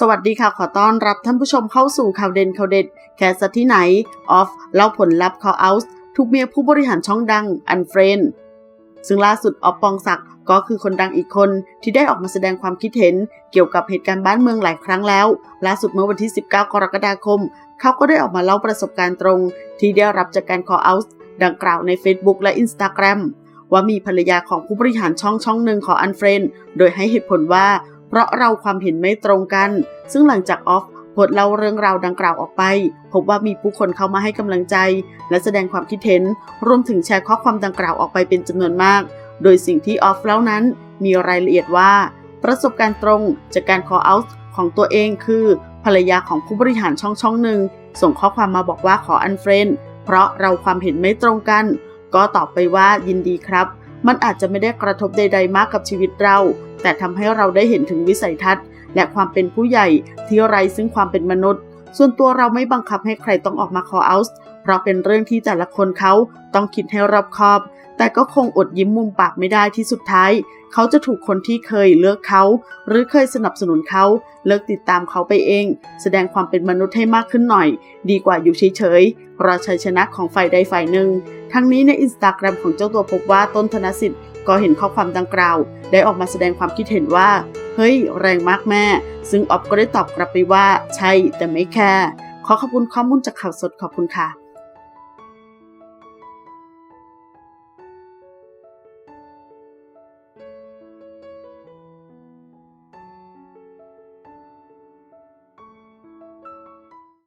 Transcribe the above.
สวัสดีค่ะ ขอต้อนรับท่านผู้ชมเข้าสู่ข่าวเด่นข่าวเด็ด แคสที่ไหน ออฟเล่าผลลัพธ์ call out ทุกเมียผู้บริหารช่องดังอันเฟรนซึ่งล่าสุดออฟปองศักดิ์ก็คือคนดังอีกคนที่ได้ออกมาแสดงความคิดเห็น เกี่ยวกับเหตุการณ์บ้านเมืองหลายครั้งแล้ว ล่าสุดเมื่อวันที่ 19 กรกฎาคม เขาก็ได้ออกมาเล่าประสบการณ์ตรง ที่ได้รับจากการ call out ดังกล่าวใน Facebook และ Instagram ว่ามีภรรยาของผู้บริหารช่องช่องหนึ่งขออันเฟรนโดยให้เหตุผลว่า เพราะเราความเห็นไม่ตรงกัน ซึ่งหลังจากออฟโพสเล่าเรื่องราวดังกล่าวออกไป พบว่ามีผู้คนเข้ามาให้กำลังใจ และแสดงความคิดเห็น รวมถึงแชร์ข้อความดังกล่าวออกไปเป็นจำนวนมาก โดยสิ่งที่ออฟเล่านั้น มีรายละเอียดว่า ประสบการณ์ตรงจากการ call out ของตัวเองคือ ภรรยาของผู้บริหารช่องช่องหนึ่ง ส่งข้อความมาบอกว่าขออันเฟรนเพราะเราความเห็นไม่ตรงกัน ก็ตอบไปว่ายินดีครับ มันอาจจะไม่ได้กระทบใด ๆ มากกับชีวิตเรา แต่ทำให้เราได้เห็นถึงวิสัยทัศน์ และความเป็นผู้ใหญ่ที่ไร้ซึ่งความเป็นมนุษย์ ส่วนตัวเราไม่บังคับให้ใครต้องออกมา call out เพราะเป็นเรื่องที่แต่ละคนเขาต้องคิดให้รอบคอบ แต่ก็คงอดยิ้มมุมปากไม่ได้ที่สุดท้าย เขาจะถูกคนที่เคยเลือกเขา หรือเคยสนับสนุนเขา เลิกติดตามเขาไปเอง แสดงความเป็นมนุษย์ให้มากขึ้นหน่อย ดีกว่าอยู่เฉยๆรอชัยชนะของฝ่ายใดฝ่ายหนึ่ง ทั้งนี้ในอินสตาแกรมของเจ้าตัวพบว่าต้นธนสิทธิ์ก็เห็นข้อความดังกล่าว ได้ออกมาแสดงความคิดเห็นว่า เฮ้ย แรงมากแม่ ซึ่งออฟก็ได้ตอบกลับไปว่า ใช่แต่ไม่แค่ขอขอบคุณข้อมูลจากข่าวสดขอบคุณค่ะ